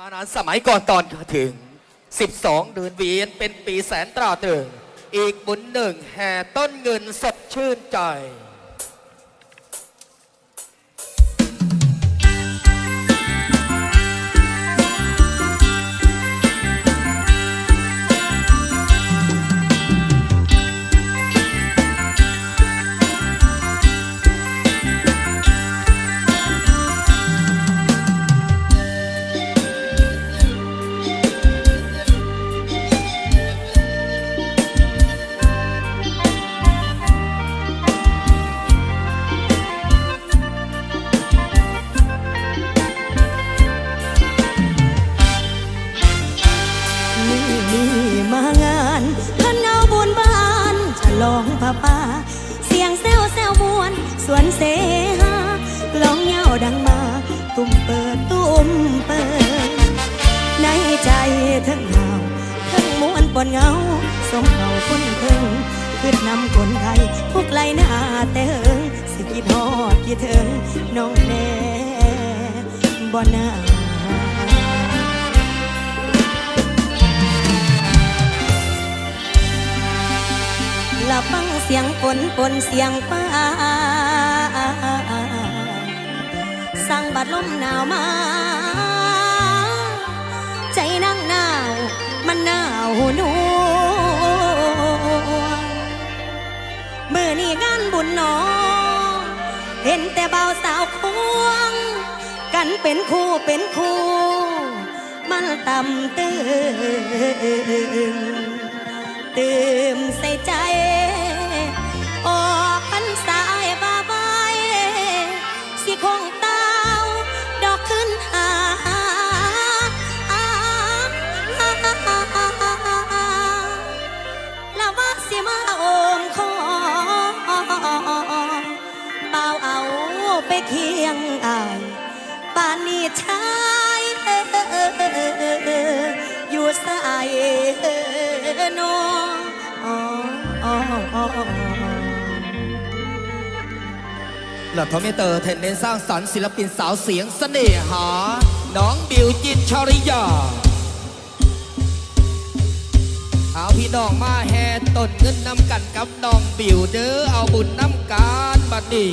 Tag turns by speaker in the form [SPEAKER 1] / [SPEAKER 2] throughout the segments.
[SPEAKER 1] มานานสมัยก่อนตอนถึง 12 เดือนเวียนเป็นปีแสนตราตรึง อีกบุญหนึ่งแห่ต้นเงินสดชื่นใจ
[SPEAKER 2] องผ้าป่าเสียงแซวแซวมวนสวนเสหาลองเหงาดังมา ตุ้มเปิดตุ้มเปิด ในใจทั้งเหงาทั้งมวนปนเหงาสมเขาคนเพิ่งขึ้นนำคนไทยทุกไหลหน้าแต่เหิงสิคิดฮอดคิดถึงน้องแน่บ่นา ลับฟังเสียงฝนปนเสียงฟ้าสั่งบัดลมหนาวมา ใจนั่งหนาว มันหนาวหน่วงมือนี่งานบุญหนอ เห็นแต่เบาวสาวควง กันเป็นคู่เป็นคู่ มันต่ำเตื้น ตื่มใส่ใจ ออกพันสายบาบายสิคงเต้าดอกขึ้นหาแล้วว่าสิมาโอมคอเป่าเอาไปเคียงอายปานนี้ชายอยู่สาย นอ
[SPEAKER 1] หลัทอมเมเตอร์เทนเน้นสร้างสรรค์ศิลปินสาวเสียงเสน่หา น้องบิวจิตรชริยา เอาพี่น้องมาแห่ต้นเงินนำกันกับน้องบิวเด้อเอาบุญนำการบัดนี้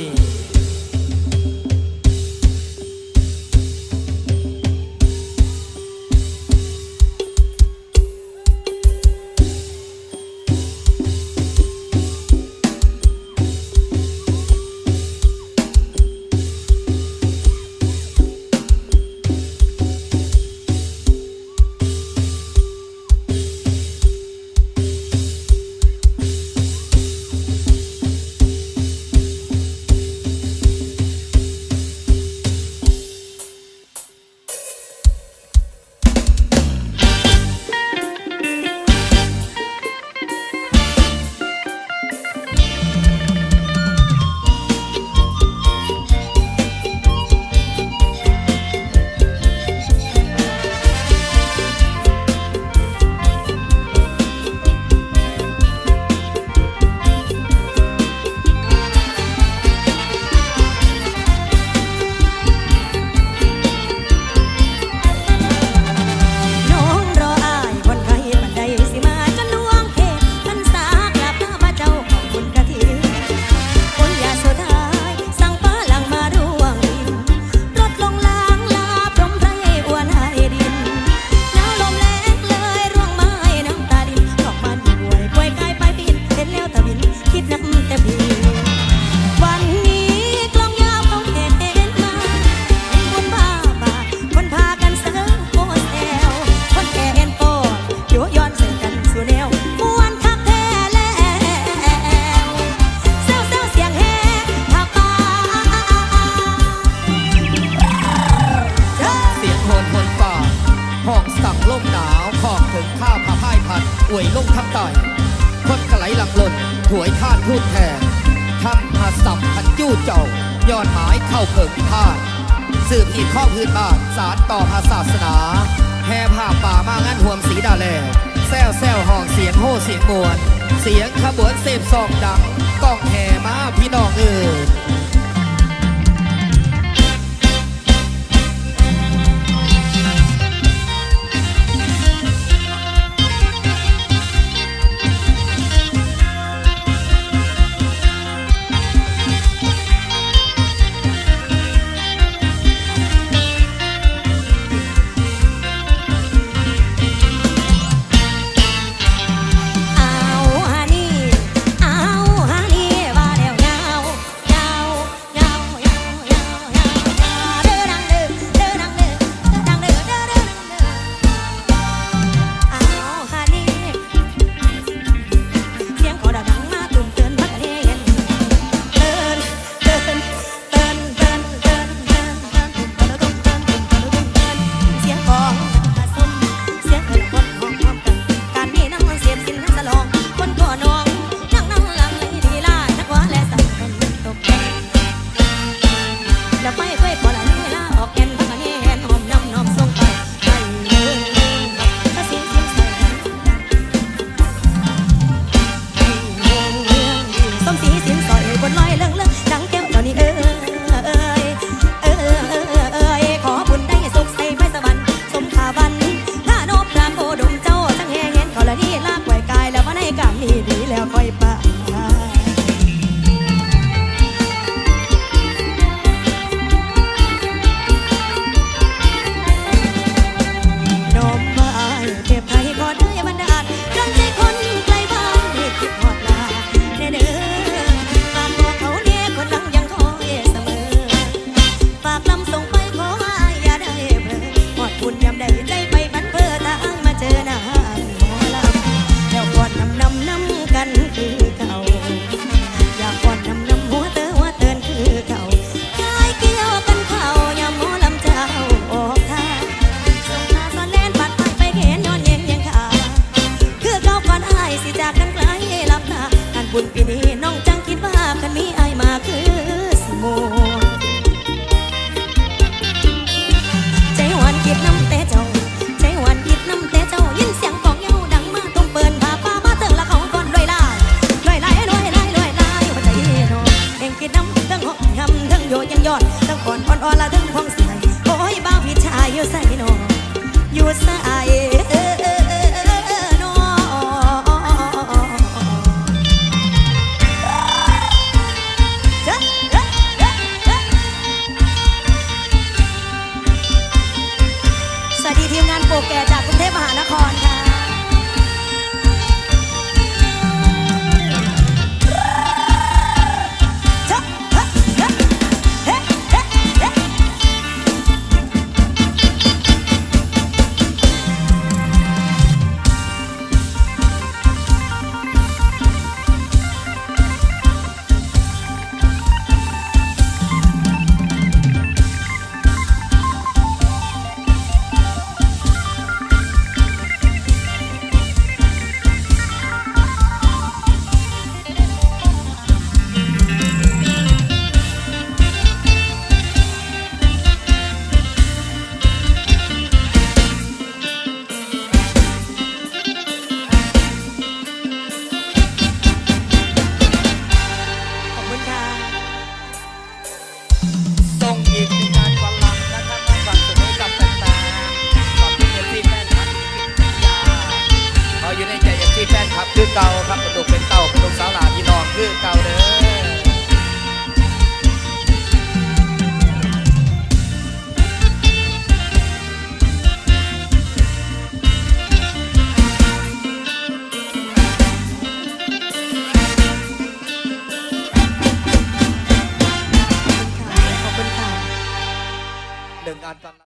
[SPEAKER 1] า
[SPEAKER 2] นพูดแท
[SPEAKER 1] นทำหาสับพันจู้เจ้ายอดหมายเข้าเพิงพิพาทสืบอีกข้อพื้นบ้านสารต่อภาศาสนาแห่ผ่าป่ามางั้นห่วมสีดาแลแซวแซวห้องเสียงโห่เสียงมวน เสียงขบวนเสพซองดังก้องแห่มาพี่น้องเอ่ย
[SPEAKER 2] ส่งอีกหนึ่านวัลังนะครับมาฝากสนุนกับ
[SPEAKER 1] ต่างๆขอบคุณเอฟซีแฟนคลับยาเขาอยู่ในใจเอฟซีแฟนคลับคือเก่าครับกระดูกเป็นเก่า